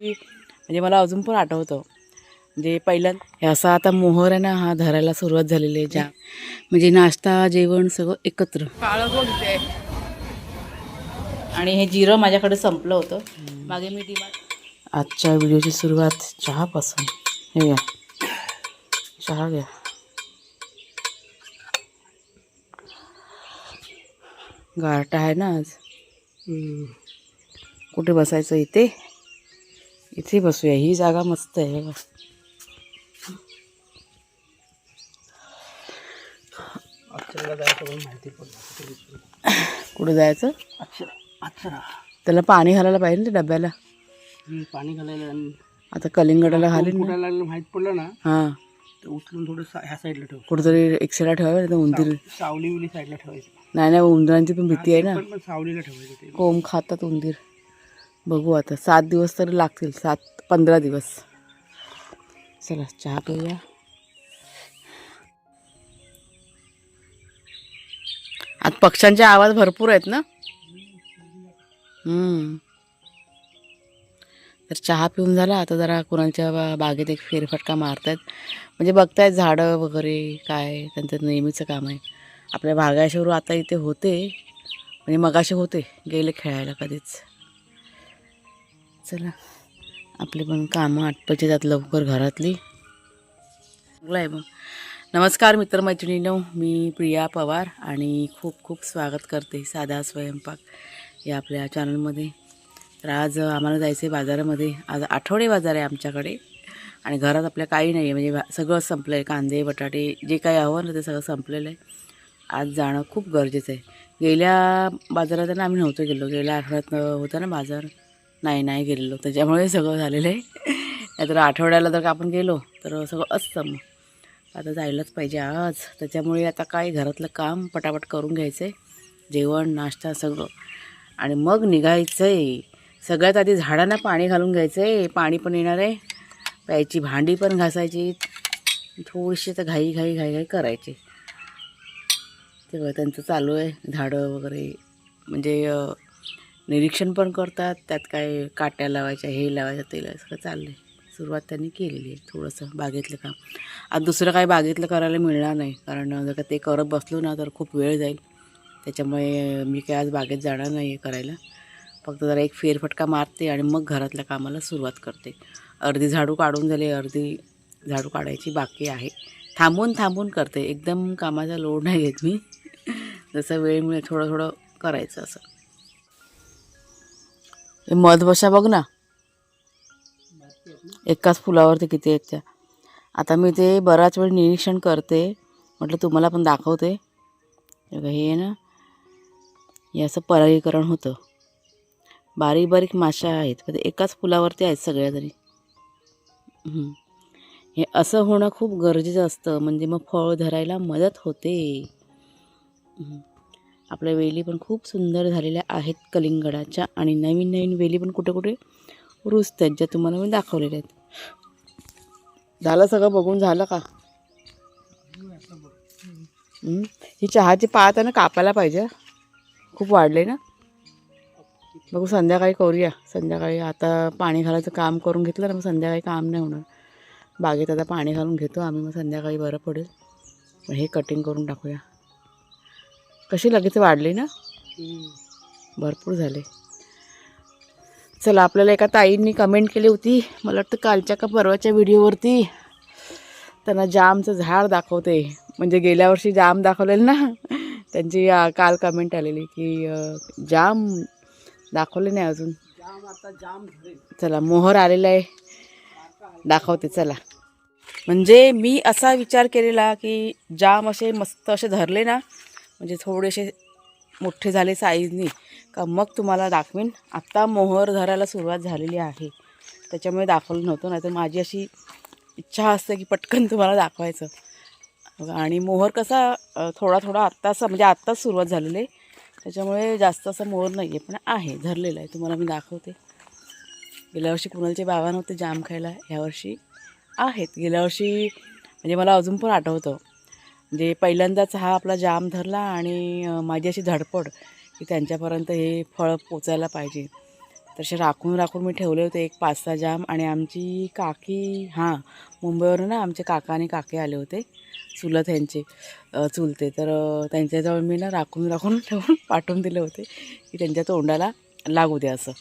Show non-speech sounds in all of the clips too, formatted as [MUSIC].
म्हणजे मला अजून पण आठवतं. म्हणजे पहिल्यांदा हे असा आता मोहर आहे ना हा धरायला सुरुवात झालेली आहे ज्या म्हणजे नाश्ता जेवण सगळं एकत्र. काळं आणि हे जिरं माझ्याकडे संपलं होतं. मागे मी डिमार्ट आजच्या व्हिडिओची सुरुवात चहापासून. हे घ्या. चहा घ्या. गारटा आहे ना आज? कुठे बसायचं इथे? इथे बसूया ही जागा मस्त आहे बघा. अक्षराला जायचं म्हणून माहिती पडलं. कुठे जायचं? त्याला पाणी घालायला पाहिजे ना डब्याला. पाणी घालायला आता कलिंगडाला घालेन लागलं माहीत पडलं ना हां. उचलून थोडं ह्या साईडला ठेव. कुठेतरी ठेवावे नाही तर उंदीर. सावली विली साईडला ठेवायचं. नाही नाही उंदरांची पण भीती आहे ना. सावलीला ठेवायचं ते. कोंब खातात उंदीर. बघू आता. सात दिवस तरी लागतील. सात पंधरा दिवस. चला चहा पिऊया. आज पक्ष्यांचे आवाज भरपूर आहेत ना? तर चहा पिऊन झाला. आता जरा कुणाच्या बा- बागेत एक फेरफटका मारतायत. म्हणजे बघतायत झाडं वगैरे काय त्यांचं नेहमीचं काम आहे. आपल्या भागाशिवर आता इथे होते. म्हणजे मगाशी होते. गेले खेळायला कधीच. चला. आपली पण कामं आटपायची जात लवकर घरातली. चांगलं आहे मग. नमस्कार मित्रमैत्रिणीनो मी प्रिया पवार आणि खूप खूप स्वागत करते साधा स्वयंपाक या आपल्या चॅनलमध्ये. तर आज आम्हाला जायचं आहे बाजारामध्ये. आज आठवडे बाजार आहे आमच्याकडे आणि घरात आपल्या काही नाही आहे. म्हणजे सगळं संपलं आहे कांदे बटाटे जे काही हवं ना ते सगळं संपलेलं आहे. आज जाणं खूप गरजेचं आहे. गेल्या बाजारात ना आम्ही नव्हतो गेलो. गेल्या आठवड्यात होता ना बाजार? नाही नाही गेलेलो. त्याच्यामुळे सगळं झालेलं आहे. नाहीतर आठवड्याला जर का आपण गेलो तर सगळं असतं मग. आता जायलाच पाहिजे आज. त्याच्यामुळे आता काय घरातलं काम पटापट करून घ्यायचं आहे जेवण नाश्ता सगळं. आणि मग निघायचं आहे सगळ्यात आधी झाडांना पाणी घालून घ्यायचं आहे पाणी पण येणार आहे. प्यायची भांडी पण घासायची. थोडीशी तर घाई घाई घाई घाई करायची. तेव्हा त्यांचं चालू आहे झाडं वगैरे. म्हणजे निरीक्षण पण करतात त्यात काय काट्या लावायच्या हे लावायचं ते लावायचं सगळं चाललं आहे सुरुवात त्यांनी केलेली आहे थोडंसं बागेतलं काम. आज दुसरं काही बागेतलं करायला मिळणार नाही कारण जर का ते करत बसलो ना तर खूप वेळ जाईल. त्याच्यामुळे मी काय आज बागेत जाणार नाही आहे करायला. फक्त जरा एक फेरफटका मारते आणि मग घरातल्या कामाला सुरुवात करते. अर्धी झाडू काढून झाले अर्धी झाडू काढायची बाकी आहे. थांबून थांबून करते एकदम कामाचा लोड नाही घेत मी. जसं वेळ मिळेल थोडं थोडं करायचं असं. हे मध बशा बघ ना. एकाच फुलावरती किती आहेत त्या. आता मी ते बराच वेळ निरीक्षण करते. म्हटलं तुम्हाला पण दाखवते. हे आहे ना हे असं परागीकरण होतं. बारीक बारीक माशा आहेत. पण ते एकाच फुलावरती आहेत सगळ्या तरी. हे असं होणं खूप गरजेचं असतं. म्हणजे मग फळ धरायला मदत होते. आपल्या वेली पण खूप सुंदर झालेल्या आहेत कलिंगडाच्या आणि नवीन नवीन वेली पण कुठे कुठे रुजतात ज्या तुम्हाला मी दाखवलेल्या आहेत. झालं सगळं बघून झालं का? ही चहाची पात आहे ना कापायला पाहिजे. खूप वाढले ना? बघू संध्याकाळी करूया. संध्याकाळी आता पाणी घालायचं काम करून घेतलं ना मग संध्याकाळी काम नाही होणार. बागेत आता पाणी घालून घेतो आम्ही मग संध्याकाळी बरं पडेल. हे कटिंग करून टाकूया. कशी लगेच वाढली ना? भरपूर झाले. चला आपल्याला एका ताईंनी कमेंट केली होती. मला वाटतं कालच्या का परवाच्या व्हिडिओवरती त्यांना जामचं झाड दाखवते. म्हणजे गेल्या वर्षी जाम दाखवलेलं ना? [LAUGHS] त्यांची काल कमेंट आलेली की जाम दाखवले नाही अजून. जाम आता जाम चला मोहर आलेला आहे. दाखवते चला. म्हणजे मी असा विचार केलेला की जाम असे मस्त असे धरले ना म्हणजे थोडेसे मोठे झाले साईजनी का मग तुम्हाला दाखवीन. आत्ता मोहर धरायला सुरुवात झालेली आहे. त्याच्यामुळे दाखवलं नव्हतं. नाहीतर माझी अशी इच्छा असते की पटकन तुम्हाला दाखवायचं. आणि मोहर कसा थोडा थोडा आत्ताच म्हणजे आत्ताच सुरुवात झालेली आहे. त्याच्यामुळे जास्त असं मोहर नाही आहे पण आहे. धरलेलं आहे. तुम्हाला मी दाखवते. गेल्या वर्षी कुणालचे बाबा नव्हते जाम खायला. ह्यावर्षी आहेत. गेल्या वर्षी म्हणजे मला अजून पण आठवतं. म्हणजे पहिल्यांदाच हा आपला जाम धरला आणि माझी अशी धडपड की त्यांच्यापर्यंत हे फळ पोचायला पाहिजे. तसे राखून राखून मी ठेवले होते एक पाच सहा जाम आणि आमची काकी हां मुंबईवरून ना आमचे काका आणि काके आले होते चुलत ह्यांचे चुलते. तर त्यांच्याजवळ मी ना राखून राखून [LAUGHS] ठेवून पाठवून दिले होते की त्यांच्या तोंडाला लागू दे असं.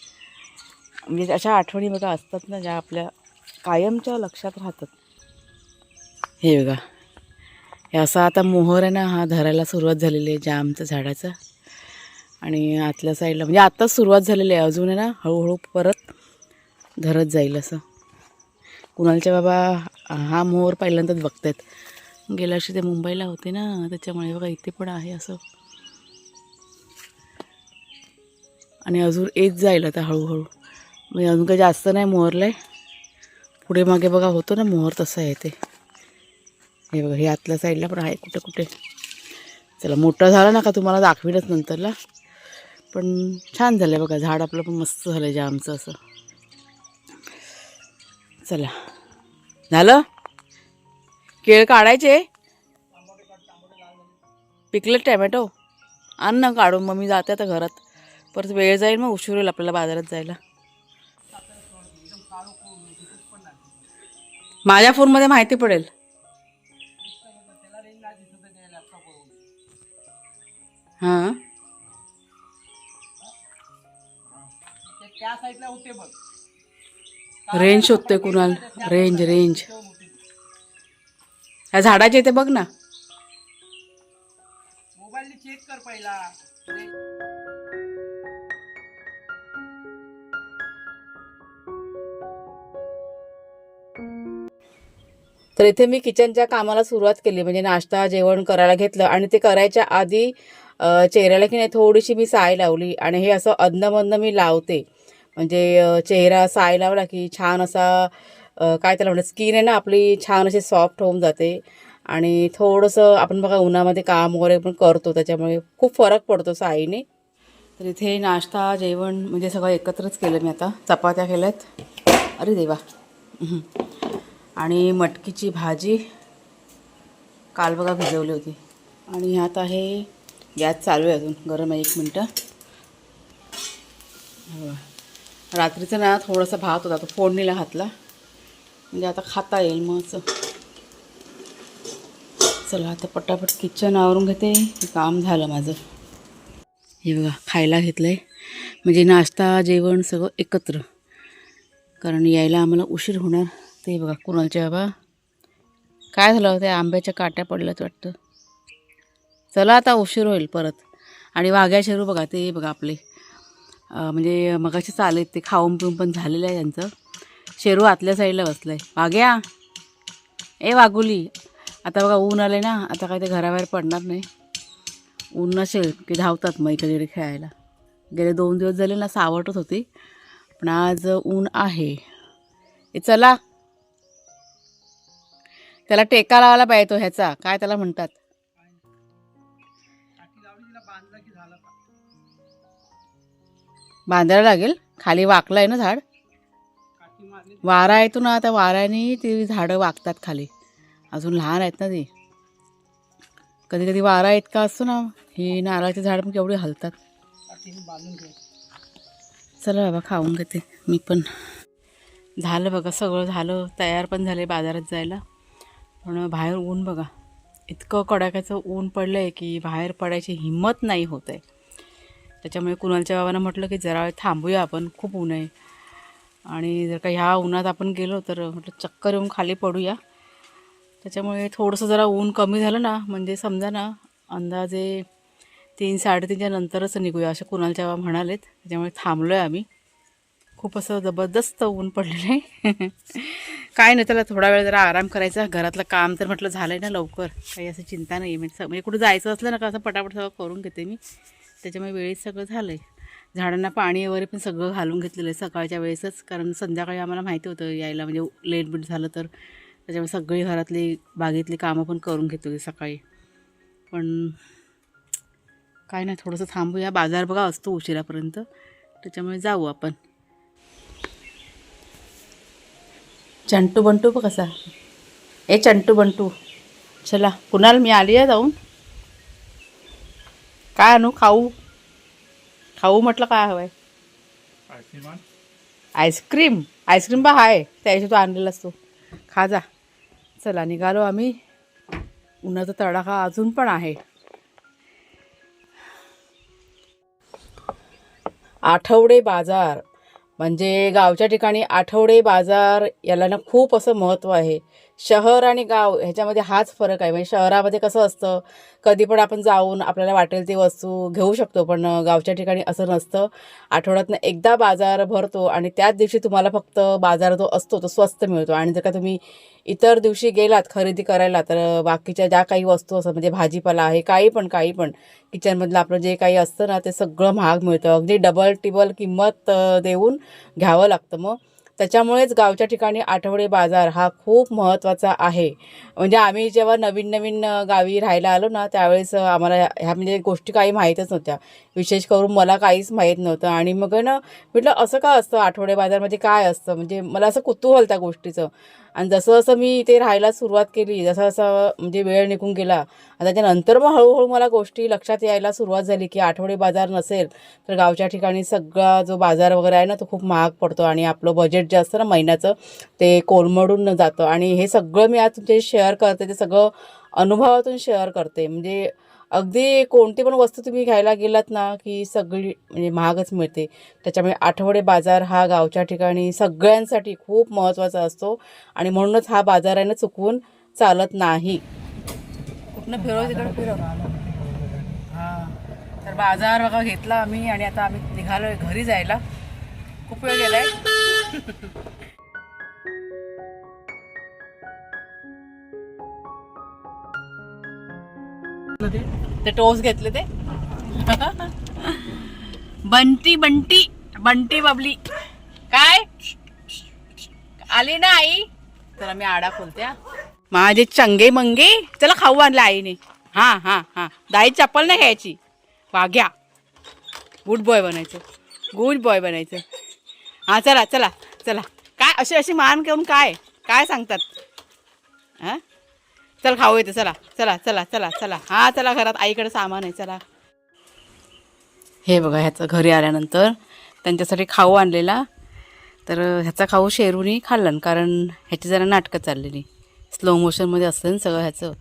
म्हणजे अशा आठवणी बघा असतात ना ज्या आपल्या कायमच्या लक्षात राहतात. हे बघा. हे असा आता मोहर आहे ना हा धरायला सुरुवात झालेली आहे जामच्या झाडाचा. आणि आतल्या साईडला म्हणजे आत्ताच सुरुवात झालेली आहे अजून आहे ना हळूहळू परत धरत जाईल असं. कुणालच्या बाबा हा मोहर पहिल्यांदाच बघतायत. गेल्या वर्षी ते मुंबईला होते ना त्याच्यामुळे बघा इथे पण आहे असं. आणि अजून येत जाईल आता हळूहळू. म्हणजे अजून काही जास्त नाही मोहरला आहे पुढे मागे बघा होतो ना मोहर तसं आहे ते. हे बघा हे आतल्या साईडला पण आहे कुठे कुठे. चला मोठा झाला ना का तुम्हाला दाखवीनच नंतरला. पण छान झालं बघा झाड आपलं पण मस्त झालं जामचं असं. चला. झालं? केळ काढायचे? पिकलं टॅमॅटो? आण ना काढून मग मी जाते आता घरात. परत वेळ जाईल मग उशीर होईल आपल्याला बाजारात जायला. माझ्या फोनमध्ये माहिती पडेल. हां. त्या साईडला होते बघ. रेंज शोधतोय कुणाल? रेंज रेंज ह्या झाडाच्या इथे बघ ना. मोबाईल चेक कर पहिला. तर इथे मी किचनच्या कामाला सुरुवात केली. म्हणजे नाश्ता जेवण करायला घेतलं. आणि ते करायच्या आधी चेहऱ्याला की नाही थोडीशी मी साय लावली आणि हे असं अधनमधनं मी लावते. म्हणजे चेहरा साय लावला की छान असा काय त्याला म्हणतात स्किन आहे ना आपली छान अशी सॉफ्ट होऊन जाते. आणि थोडंसं आपण बघा उन्हामध्ये काम वगैरे पण करतो त्याच्यामुळे खूप फरक पडतो साईने. तर इथे नाश्ता जेवण म्हणजे सगळं एकत्रच केलं मी आता. चपात्या केल्यात. अरे देवा. आणि मटकीची भाजी काल बघा भिजवली होती. आणि ह्यात आहे गॅस चालू आहे अजून गरम आहे एक मिनटं. रात्रीचं ना थोडासा भात होता तो फोडणीला घातला. म्हणजे आता खाता येईल मग असं चला आता पटापट किचन आवरून घेते. काम झालं माझं. हे बघा खायला घेतलं आहे म्हणजे नाश्ता जेवण सगळं एकत्र. कारण यायला आम्हाला उशीर होणार. ते बघा कुणालच्या बाबा. काय झालं होतं? आंब्याच्या काट्या पडल्यात वाटतं. चला आता उशीर होईल परत. आणि वाघ्या शेरू बघा ते बघा आपले. म्हणजे म्हणजे मगाशी चालेत ते खाऊन पिऊन पण झालेलं आहे त्यांचं. शेरू आतल्या साईडला बसलं आहे वाघ्या! ए वाघुली! आता बघा ऊन आले ना आता काय ते घराबाहेर पडणार नाही. ऊन नसेल की धावतात मग इकडे खेळायला. गेले दोन दिवस झाले ना सावटत होती. पण आज ऊन आहे. ए चला. त्याला टेका लावायला पाहिजे तो ह्याचा. काय त्याला म्हणतात? बांधायला लागेल. खाली वाकलं आहे ना झाड? वारा येतो ना आता वाऱ्याने ती झाडं वागतात खाली. अजून लहान आहेत ना ती. कधी कधी वारा इतका असतो ना ही नारळाचे झाड पण केवढी हलतात. चला बाबा खाऊन घेते मी पण. झालं बघा सगळं झालं तयार पण झाले बाजारात जायला. पण बाहेर ऊन बघा. इतकं कडाक्याचं ऊन पडलं आहे की बाहेर पडायची हिंमत नाही होत आहे. त्याच्यामुळे कुणालच्या बाबांना म्हटलं की जरा वेळ थांबूया आपण खूप ऊन आहे. आणि जर का ह्या उन्हात आपण गेलो तर म्हटलं चक्कर येऊन खाली पडूया. त्याच्यामुळे थोडंसं जरा ऊन कमी झालं ना म्हणजे समजा ना अंदाजे तीन साडेतीनच्या नंतरच निघूया असे कुणालच्या बाबा म्हणालेत. त्याच्यामुळे थांबलो आहे आम्ही. खूप असं जबरदस्त ऊन पडलेलं आहे. [LAUGHS] काय नाही त्याला थोडा वेळ जरा आराम करायचा. घरातलं काम तर म्हटलं झालं आहे ना लवकर. काही असं चिंता नाही आहे म्हणजे म्हणजे कुठं जायचं असलं ना का असं पटापट सगळं करून घेते मी. त्याच्यामुळे वेळेत सगळं झालं आहे झाडांना पाणी वगैरे पण सगळं घालून घेतलेलं आहे सकाळच्या वेळेसच. कारण संध्याकाळी आम्हाला माहिती होतं यायला म्हणजे लेट बीट झालं तर. त्याच्यामुळे सगळी घरातली बागेतली कामं पण करून घेत होते सकाळी. पण काय नाही थोडंसं थांबूया. बाजार बघा असतो उशिरापर्यंत. त्याच्यामुळे जाऊ आपण. चंटू बंटू बघ कसा. ए चंटू बंटू. चला कुणाल मी आली आहे जाऊन? काय आणू? खाऊ. खाऊ म्हटलं काय हवं आहे आईस्क्रीम. आईस्क्रीम बा आहे त्याशी तू आणलेलास तू. खा जा. चला निघालो आम्ही. उन्हाचा तडाखा अजून पण आहे. आठवडे बाजार. म्हणजे गावच्या ठिकाणी आठवडे बाजार याला ना खूप असं महत्त्व आहे. शहर आणि गाव ह्याच्यामध्ये हाच फरक आहे. म्हणजे शहरामध्ये कसं असतं कधी पण आपण जाऊन आपल्याला वाटेल ती वस्तू घेऊ शकतो पण गावच्या ठिकाणी असं नसतं. आठवड्यातनं एकदा बाजार भरतो आणि त्याच दिवशी तुम्हाला फक्त बाजार जो असतो तो स्वस्त मिळतो. आणि जर का तुम्ही इतर दिवशी गेलात खरेदी करायला तर बाकीच्या ज्या काही वस्तू असतात म्हणजे भाजीपाला आहे काही पण काही पण किचनमधलं आपलं जे काही असतं ना ते सगळं महाग मिळतं. अगदी डबल टिबल किंमत देऊन घ्यावं लागतं मग. त्याच्यामुळेच गावच्या ठिकाणी आठवडे बाजार हा खूप महत्त्वाचा आहे. म्हणजे आम्ही जेव्हा नवीन नवीन गावी राहायला आलो ना त्यावेळेस आम्हाला ह्या म्हणजे गोष्टी काही माहीतच नव्हत्या. विशेष करून मला काहीच माहीत नव्हतं. आणि मग ना म्हटलं असं का असतं आठवडे बाजारमध्ये काय असतं? म्हणजे मला असं कुतूहल त्या गोष्टीचं. आणि जसं जसं मी इथे राहायला सुरुवात केली जसं जसं म्हणजे वेळ निघून गेला त्याच्यानंतर मग हळूहळू मला गोष्टी लक्षात यायला सुरुवात झाली की आठवडे बाजार नसेल तर गावच्या ठिकाणी सगळा जो बाजार वगैरे आहे ना तो खूप महाग पडतो आणि आपलं बजेट जे असतं ना महिन्याचं ते कोलमडून जातं. आणि हे सगळं मी आज तुमच्याशी शेअर करते ते सगळं अनुभवातून शेअर करते. म्हणजे अगदी कोणती पण वस्तू तुम्ही घ्यायला गेलात ना की सगळी म्हणजे महागच मिळते. त्याच्यामुळे आठवडे बाजार हा गावच्या ठिकाणी सगळ्यांसाठी खूप महत्त्वाचा असतो आणि म्हणूनच हा बाजार आहे ना चुकवून चालत नाही. कुठनं फिरव तिकडं फिरव. हां तर बाजार बघा घेतला आम्ही आणि आता आम्ही निघालोय घरी जायला. खूप वेळ गेलाय. ते? टोस घेतले ते? [LAUGHS] बंटी बंटी बंटी बबली. काय? आली ना आई? तर मी आडा खोलते माझे चंगे मंगे चला खाऊ आणलं आईने. हा हा हा. दाई चप्पल नाही घ्यायची. वाघ्या गुड बॉय बनायचं. गुड बॉय बनायचं. हा चला चला चला. काय अशी अशी मान करून काय? काय सांगतात? हां? चल खाऊ येते चला चला चला चला चला. हा चला घरात आईकडे सामान आहे चला. हे बघा ह्याचं घरी आल्यानंतर त्यांच्यासाठी खाऊ आणलेला. तर ह्याचा खाऊ शेरूनी खाल्लं कारण ह्याची जरा नाटकं चाललेली. स्लो मोशनमध्ये असतं ना सगळं ह्याचं.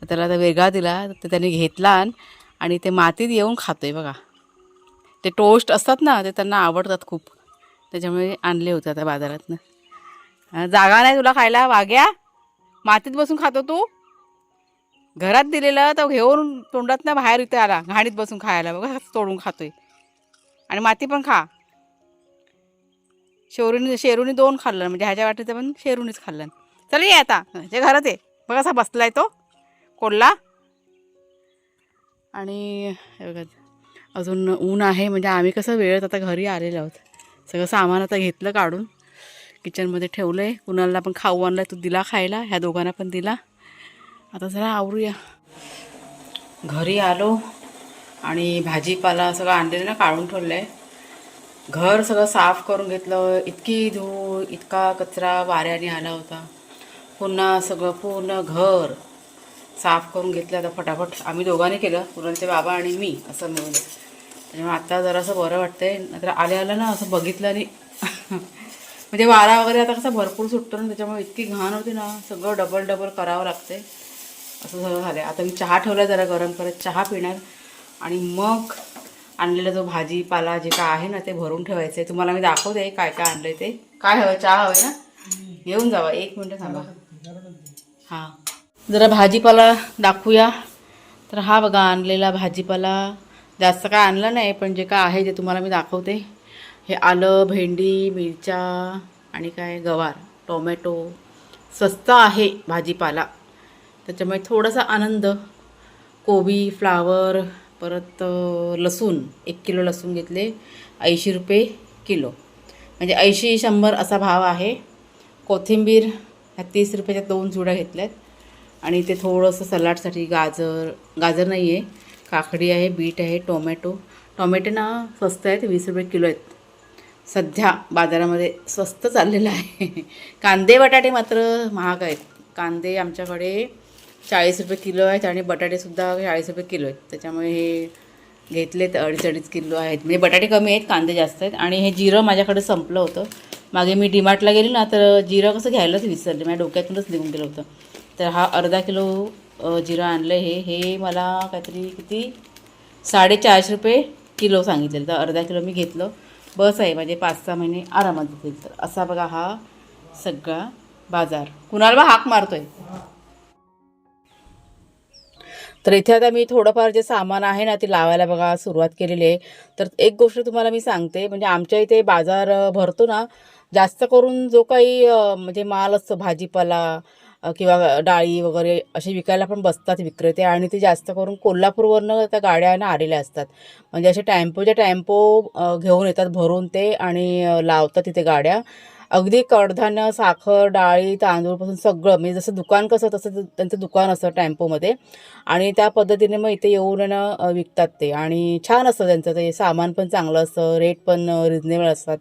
तर त्याला आता वेगळा दिला तर त्याने घेतला आणि ते मातीत येऊन खातो आहे बघा. ते टोस्ट असतात ना ते त्यांना आवडतात खूप. त्याच्यामुळे आणले होते आता बाजारातनं. जागा नाही तुला खायला वाग्या? मातीत बसून खातो तू? घरात दिलेलं तर घेऊन तोंडात ना बाहेर इथे आला घाणीत बसून खायला. बघा कसं तोडून खातोय. आणि माती पण खा. शेरूने शेरूनी दोन खाल्लं म्हणजे ह्याच्या वाटेचं पण शेरूनीच खाल्लं. चल ये आता. जे घरात आहे. बघा असा बसलाय तो कोल्हा. आणि बघा अजून ऊन आहे म्हणजे आम्ही कसं वेळेत आता घरी आलेलो आहोत. सगळं सामान आता घेतलं काढून. किचनमध्ये ठेवलं आहे कुणाला पण खाऊ आणलं तू दिला खायला. ह्या दोघांना पण दिला. आता जरा आवरूया. घरी आलो आणि भाजीपाला सगळं आणलेलं ना काढून ठेवलं आहे घर सगळं साफ करून घेतलं. इतकी धूळ इतका कचरा वाऱ्याने आला होता. पुन्हा सगळं पूर्ण घर साफ करून घेतलं. आता फटाफट आम्ही दोघांनी केलं. पुरणचे बाबा आणि मी असं मिळून. त्याच्यामुळे आता जरासं बरं वाटतंय. नंतर आले आलं ना असं बघितलं आणि [LAUGHS] म्हणजे वारा वगैरे आता कसं भरपूर सुटतो ना त्याच्यामुळे इतकी घाण होती ना सगळं डबल डबल करावं लागते असं सगळं झालं आता मी चहा ठेवला जरा गरम करत चहा पिणार आणि मग आणलेला जो भाजीपाला जे काय आहे ना ते भरून ठेवायचं आहे तुम्हाला मी दाखवते काय काय आणलंय ते. काय हवं चहा हवं ना? येऊन जावा. एक मिनटं थांबा. हां. जरा भाजीपाला दाखवूया. तर हा बघा आणलेला भाजीपाला. जास्त काय आणलं नाही पण जे काय आहे ते तुम्हाला मी दाखवते. हे आलं भेंडी मिरच्या आणि काय गवार टोमॅटो. स्वस्त आहे भाजीपाला. त्याच्यामुळे थोडासा आनंद. कोबी फ्लावर परत लसूण. एक किलो लसूण घेतले. ऐंशी रुपये किलो. म्हणजे ऐंशी शंभर असा भाव आहे. कोथिंबीर ह्या तीस रुपयाच्या दोन जुड्या घेतल्यात. आणि ते थोडंसं सलाडसाठी गाजर. गाजर नाही आहे काकडी आहे बीट आहे टोमॅटो. टोमॅटो ना स्वस्त आहेत. वीस रुपये किलो आहेत. सध्या बाजारामध्ये स्वस्त चाललेलं आहे. [LAUGHS] कांदे बटाटे मात्र महाग आहेत. कांदे आमच्याकडे चाळीस रुपये किलो आहेत आणि बटाटेसुद्धा चाळीस रुपये किलो आहेत. त्याच्यामुळे हे घेतले अडीच अडीच किलो आहेत. म्हणजे बटाटे कमी आहेत कांदे जास्त आहेत. आणि हे जिरं माझ्याकडे संपलं होतं. मागे मी डीमार्टला गेली ना तर जिरं कसं घ्यायलाच विसरले. माझ्या डोक्यातूनच निघून गेलं होतं. तर हा अर्धा किलो जिरं आणलं हे हे मला काहीतरी किती? साडेचारशे रुपये किलो सांगितलेलं. तर अर्धा किलो मी घेतलं. बस आहे म्हणजे पाच सहा महिने आरामात जातील तर असा बघा हा सगळा बाजार. कुणाला बा हाक आहे तर इथे आता मी थोडंफार जे सामान आहे ना ते लावायला बघा सुरुवात केलेली आहे. तर एक गोष्ट तुम्हाला मी सांगते म्हणजे आमच्या इथे बाजार भरतो ना जास्त करून जो काही म्हणजे माल असतो भाजीपाला किंवा डाळी वगैरे असे विकायला पण बसतात विक्रेते आणि ते जास्त करून कोल्हापूरवरनं त्या गाड्या ना आलेल्या असतात. म्हणजे असे टॅम्पोच्या टॅम्पो घेऊन येतात भरून ते आणि लावतात तिथे गाड्या. अगदी कडधान्य साखर डाळी तांदूळपासून सगळं म्हणजे जसं दुकान कसं तसं त्यांचं दुकान असतं टॅम्पोमध्ये. आणि त्या पद्धतीने मग इथे येऊन ना विकतात ते. आणि छान असतं त्यांचं ते सामान पण चांगलं असतं रेट पण रिजनेबल असतात.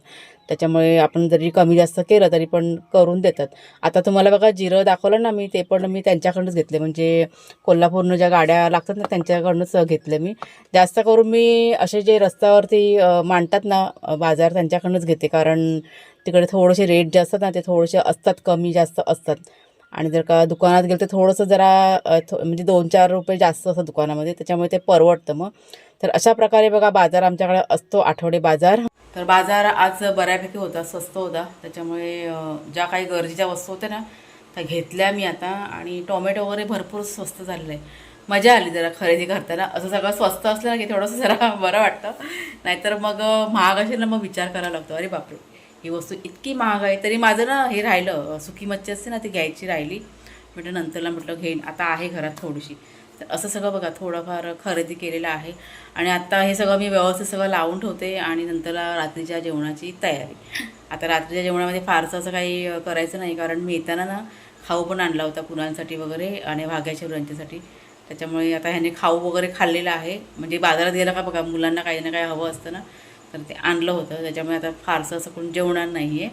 त्याच्यामुळे आपण जरी कमी जास्त केलं तरी पण करून देतात. आता तुम्हाला बघा जिरं दाखवलं ना मी ते पण मी त्यांच्याकडूनच घेतले. म्हणजे कोल्हापूरनं ज्या गाड्या लागतात ना त्यांच्याकडूनच घेतले मी. जास्त करून मी असे जे रस्त्यावरती मांडतात ना बाजार त्यांच्याकडूनच घेते. कारण तिकडे थोडेसे रेट जे असतात ना ते थोडेसे असतात कमी जास्त असतात. आणि जर का दुकानात गेलं तर थोडंसं जरा थो म्हणजे दोन चार रुपये जास्त असतं दुकानामध्ये त्याच्यामुळे ते परवडतं मग. तर अशा प्रकारे बघा बाजार आमच्याकडे असतो आठवडे बाजार. तर बाजार आज बऱ्यापैकी होता स्वस्त होता. त्याच्यामुळे ज्या काही गरजेच्या वस्तू होत्या ना त्या घेतल्या मी आता. आणि टोमॅटो वगैरे भरपूर स्वस्त झालेलं आहे मजा आली जरा खरेदी करताना. असं सगळं स्वस्त असलं ना की थोडंसं जरा [LAUGHS] बरं वाटतं. नाहीतर मग महाग असेल ना मग विचार करायला लागतो. अरे बापरे! ही वस्तू इतकी महाग आहे तरी माझं ना हे राहिलं सुकी मच्छी असते ना ती घ्यायची राहिली. म्हटलं नंतरला म्हटलं घेईन आता आहे घरात थोडीशी. तर असं सगळं बघा थोडंफार खरेदी केलेलं आहे. आणि आता हे सगळं मी व्यवस्थित सगळं लावून ठेवते आणि नंतरला रात्रीच्या जेवणाची तयारी. आता रात्रीच्या जेवणामध्ये फारसं असं काही करायचं नाही कारण मी येताना ना खाऊ पण आणला होता पुरांसाठी वगैरे आणि भाग्याच्या यांच्यासाठी त्याच्यामुळे आता ह्याने खाऊ वगैरे खाल्लेला आहे. म्हणजे बाजारात गेला का बघा मुलांना काही ना काही हवं असतं ना. तर ते आणलं होतं. त्याच्यामुळे आता फारसं असं कोण जेवणार नाही आहे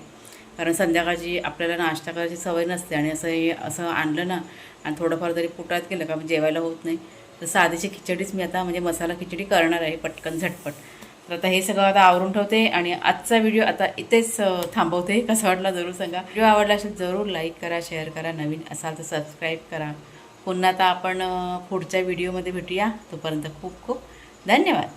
कारण संध्याकाळची आपल्याला नाश्ता करायची सवय नसते आणि असं हे असं आणलं ना आणि थोडंफार जरी पोटात गेलं का मग जेवायला होत नाही. तर साधीची खिचडीच मी आता म्हणजे मसाला खिचडी करणार आहे पटकन झटपट. तर आता हे सगळं आता आवरून ठेवते आणि आजचा व्हिडिओ आता इथेच थांबवते. कसा वाटला जरूर सांगा. व्हिडिओ आवडला असेल जरूर लाईक करा शेअर करा. नवीन असाल तर सबस्क्राईब करा. पुन्हा आता आपण पुढच्या व्हिडिओमध्ये भेटूया. तोपर्यंत खूप खूप धन्यवाद.